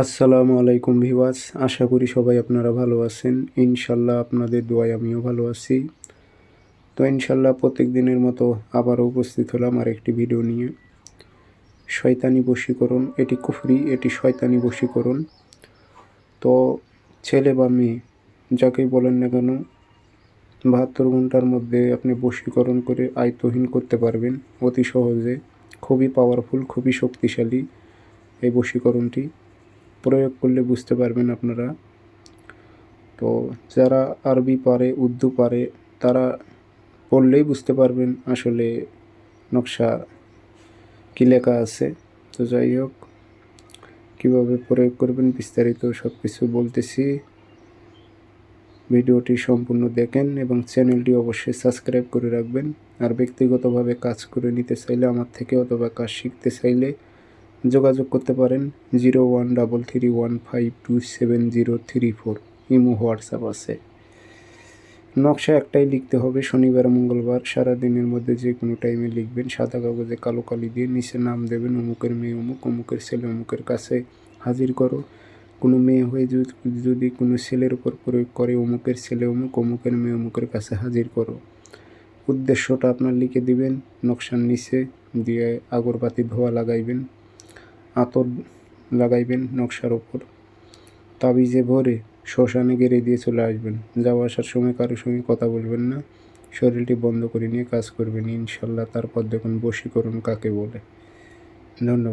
আসসালামু আলাইকুম ভিওয়াস আশা করি সবাই আপনারা ভালো আছেন। ইনশাল্লাহ আপনাদের দোয়ায় আমিও ভালো আছি। তো ইনশাল্লাহ প্রত্যেক দিনের মতো আবারও উপস্থিত হলাম আর একটি ভিডিও নিয়ে। শয়তানি বশীকরণ, এটি কুফরি, এটি শয়তানি বশীকরণ। তো ছেলে বা মেয়ে, যাকেই বলেন না কেন, বাহাত্তর ঘণ্টার মধ্যে আপনি বশীকরণ করে আয়ত্তহীন করতে পারবেন। অতি সহজে, খুবই পাওয়ারফুল খুবই শক্তিশালী এই বশীকরণটি। প্রয়োগ করলে বুঝতে পারবেন আপনারা। তো যারা আরবি পারে, উর্দু পারে, তারা পড়লেই বুঝতে পারবেন আসলে নকশা কী লেখা আছে। তো যাই হোক, কীভাবে প্রয়োগ করবেন বিস্তারিত সব কিছু বলতেছি। ভিডিওটি সম্পূর্ণ দেখেন এবং চ্যানেলটি অবশ্যই সাবস্ক্রাইব করে রাখবেন। আর ব্যক্তিগতভাবে কাজ করে নিতে চাইলে, আমার থেকে অথবা কাজ শিখতে চাইলে যোগাযোগ করতে পারেন zero one double three one five two seven zero three four. Imo WhatsApp আছে। নকশা একটাই লিখতে হবে, শনিবার, মঙ্গলবার সারা দিনের মধ্যে যে কোনো টাইমে লিখবেন। সাদা কাগজে কালো কালি দিয়ে নিচে নাম দেবেন, অমুকের মেয়ে অমুক, অমুকের ছেলে অমুকের কাছে হাজির করো। কোনো মেয়ে হয়ে যদি- কোনো ছেলের উপর প্রয়োগ করে, অমুকের ছেলে অমুক, অমুকের মেয়ে অমুকের কাছে হাজির করো। উদ্দেশ্যটা আপনার লিখে দিবেন, নকশার নিচে দিয়ে আগরবাতি ধোয়া লাগাইবেন। আতর লাগাইবেন নকশার ওপর। তাবিজে ভরে শ্মশানে গেড়ে দিয়ে চলে আসবেন। যাওয়া আসার সময় কারোর সঙ্গে কথা বলবেন না। শরীরটি বন্ধ করে নিয়ে কাজ করবেন। ইনশাল্লাহ তারপর দেখুন বশীকরণ কাকে বলে। ধন্যবাদ।